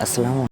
আসসালামু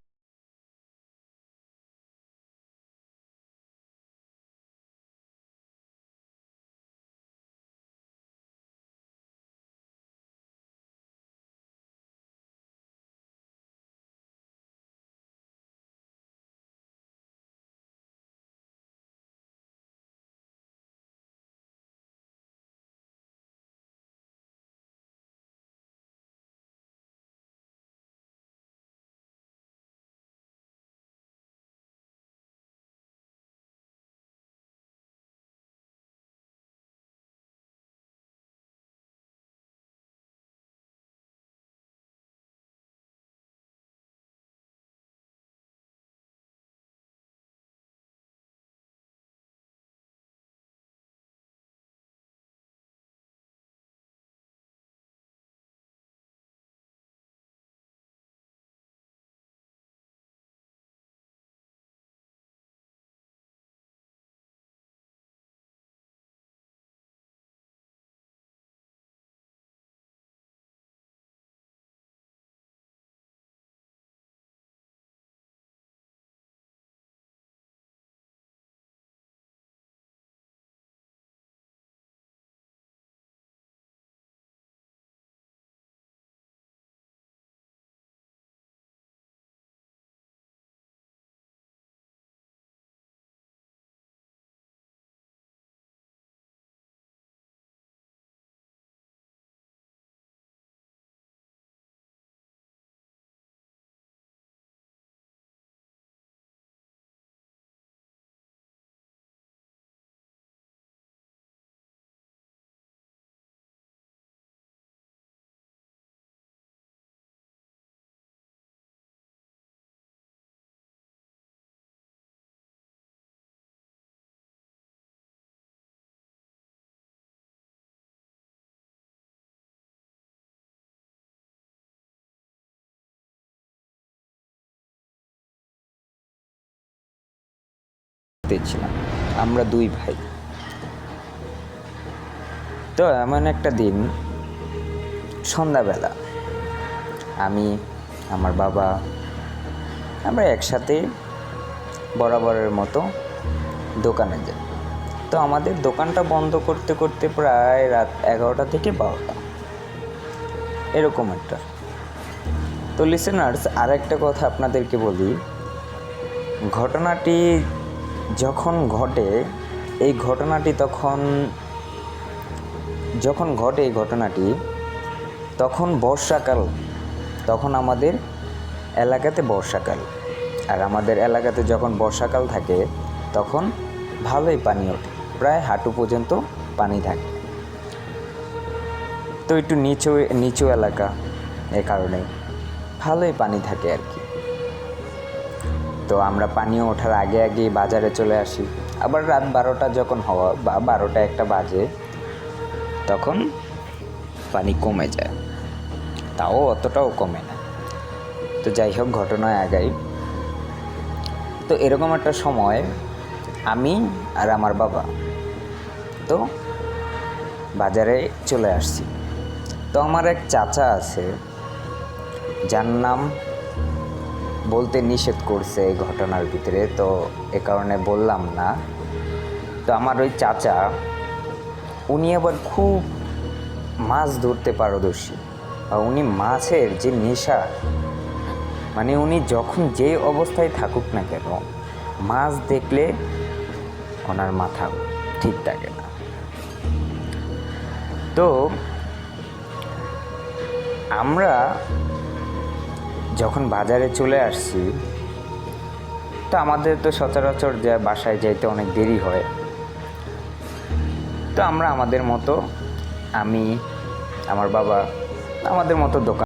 ছিলাম আমরা দুই ভাই। তো এমন একটা দিন, সন্ধ্যাবেলা, আমি, আমার বাবা, আমরা একসাথে বরাবরের মতো দোকানে যাই। তো আমাদের দোকানটা বন্ধ করতে করতে প্রায় রাত এগারোটা থেকে বারোটা। এরকম একটা। তো লিসেনার্স আর একটা কথা আপনাদেরকে বলি। ঘটনাটি যখন ঘটে এই ঘটনাটি তখন, যখন ঘটে এই ঘটনাটি, তখন বর্ষাকাল, তখন আমাদের এলাকাতে বর্ষাকাল। আর আমাদের এলাকাতে যখন বর্ষাকাল থাকে, তখন ভালোই পানি ওঠে। প্রায় হাঁটু পর্যন্ত পানি থাকে। তো একটু নিচু নিচু এলাকা এ কারণে ভালোই পানি থাকে আর কি। তো আমরা পানীয় ওঠার আগে আগে বাজারে চলে আসি। আবার রাত বারোটা যখন হওয়া, বা বারোটা একটা বাজে, তখন পানি কমে যায়। তাও অতটাও কমে না। তো যাই হোক, ঘটনায় আগাই। তো এরকম একটা সময় আমি আর আমার বাবা, তো বাজারে চলে আসছি। তো আমার এক চাচা আছে, যার নাম বলতে নিষেধ করছে এই ঘটনার ভিতরে, তো এ কারণে বললাম না। তো আমার ওই চাচা, উনি আবার খুব মাছ ধরতে পারদর্শী। আর উনি মাছের যে নেশা মানে উনি যখন যে অবস্থায় থাকুক না কেন, মাছ দেখলে ওনার মাথা ঠিক থাকে না। তো আমরা যখন বাজারে চলে আসছি, তো আমাদের তো সচরাচর যা বাসায় যাইতে অনেক দেরি হয়। তো আমরা আমাদের মতো, আমি, আমার বাবা, আমাদের মতো দোকান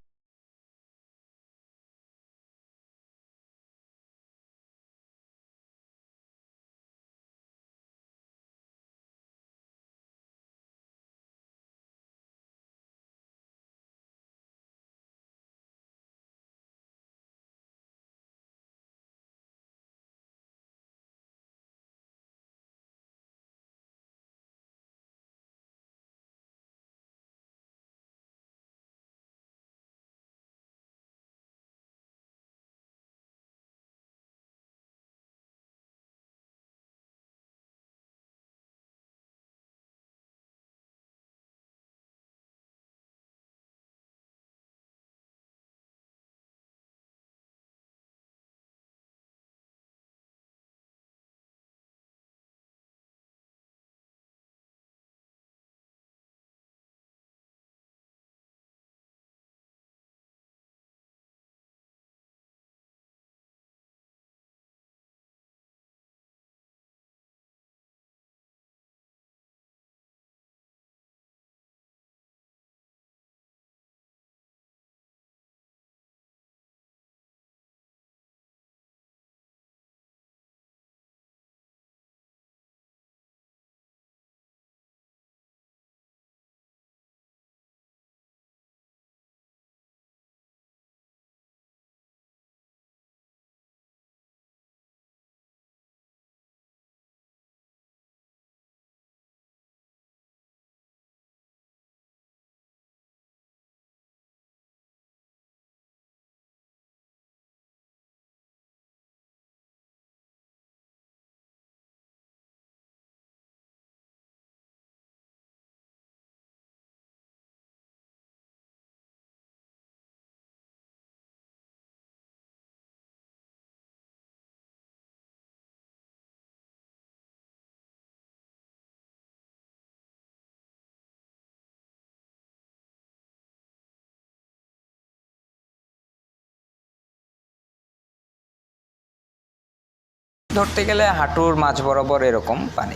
ধরতে গেলে হাঁটুর মাঝ বরাবর এরকম পানি।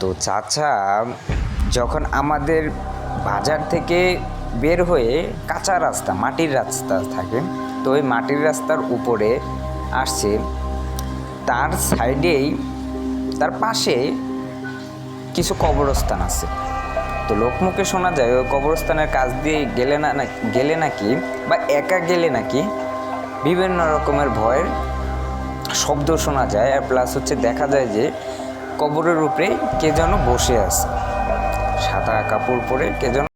তো চাচা, যখন আমাদের বাজার থেকে বের হয়ে কাঁচা রাস্তা, মাটির রাস্তা থাকে, তো ওই মাটির রাস্তার উপরে আসছে, তার সাইডেই, তার পাশে কিছু কবরস্থান আছে। তো লোকমুখে শোনা যায়, ওই কবরস্থানের কাজ দিয়ে গেলে না- গেলে নাকি বা একা গেলে নাকি বিভিন্ন রকমের ভয়ের শব্দ শোনা যায় আর প্লাস হচ্ছে দেখা যায় যে কবরের উপরে কে যেন বসে আছে। সাদা কাপড় পরে কে যেন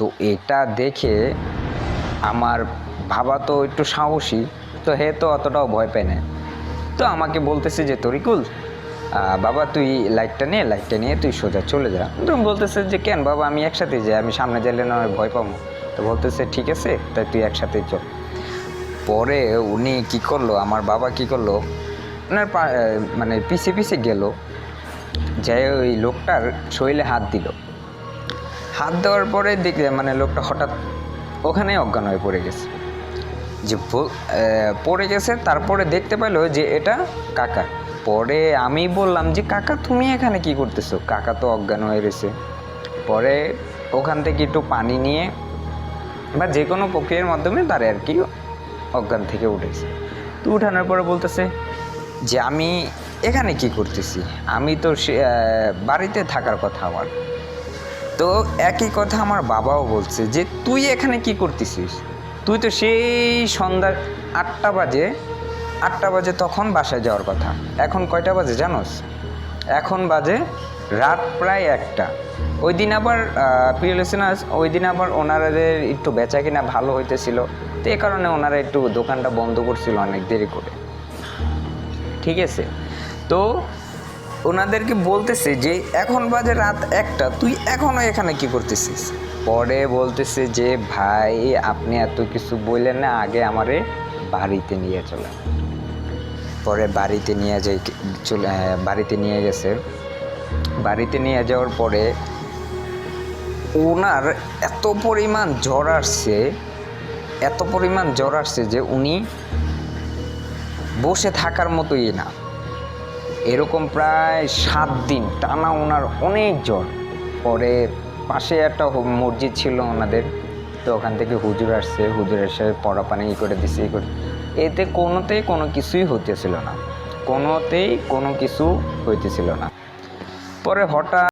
তো এটা দেখে আমার ভাবা তো একটু সাহসী। তো হে তো অতটাও ভয় পায় না। তো আমাকে বলতেছে যে, তরিকুল বাবা তুই লাইটটা নিয়ে লাইটটা নিয়ে তুই সোজা চলে যা। তো বলতেছে যে, কেন বাবা, আমি একসাথে যাই, আমি সামনে গেলে না ভয় পাবো। তো বলতেছে, ঠিক আছে, তাই তুই একসাথে চল। পরে উনি কি করল, আমার বাবা কি করল ওনার মানে পিছে পিছে গেল। যাই ওই লোকটার শরীরে হাত দিল। হাত দেওয়ার পরে দেখলে মানে লোকটা হঠাৎ ওখানেই অজ্ঞান হয়ে পড়ে গেছে। যে পড়ে গেছে, তারপরে দেখতে পেল যে এটা কাকা। পরে আমি বললাম যে, কাকা, তুমি এখানে কি করতেছো? কাকা তো অজ্ঞান হয়ে গেছে পরে ওখান থেকে একটু পানি নিয়ে বা যে কোনো প্রক্রিয়ার মাধ্যমে তার আর কি অজ্ঞান থেকে উঠেছে। তো উঠানোর পরে বলতেছে যে, আমি এখানে কি করতেছি? আমি তো বাড়িতে থাকার কথা আমার। তো একই কথা আমার বাবাও বলছে যে, তুই এখানে কি করতেছিস? তুই তো সেই সন্ধ্যার আটটা বাজে আটটা বাজে তখন বাসায় যাওয়ার কথা। এখন কয়টা বাজে জানোস? এখন বাজে রাত প্রায় একটা। ওই দিন আবার প্রিয় লিসেনার্স ওই দিন আবার ওনাদের একটু বেচা কিনা ভালো হইতেছিল। তো এ কারণে ওনারা একটু দোকানটা বন্ধ করছিল অনেক দেরি করে। ঠিক আছে? তো ওনাদেরকে বলতেছে যে, এখন বাজে রাত একটা, তুই এখনও এখানে কি করতেছিস? পরে বলতেছে যে, ভাই, আপনি এত কিছু বললেন না, আগে আমারে বাড়িতে নিয়ে চলেন। পরে বাড়িতে নিয়ে যাই, চলে বাড়িতে নিয়ে গেছে। বাড়িতে নিয়ে যাওয়ার পরে ওনার এত পরিমাণ জ্বর আসছে, এত পরিমাণ জ্বর আসছে যে উনি বসে থাকার মতোই না। এরকম প্রায় সাত দিন টানা ওনার অনেক জ্বর। পরে পাশে একটা মসজিদ ছিল ওনাদের, তো ওখান থেকে হুজুর আসছে হুজুর এসে পড়া পানি ই করে দিছে, ই করে এতে কোনোতেই কোনো কিছুই হইতেছিল না। কোনোতেই কোনো কিছু হইতেছিল না। পরে হঠাৎ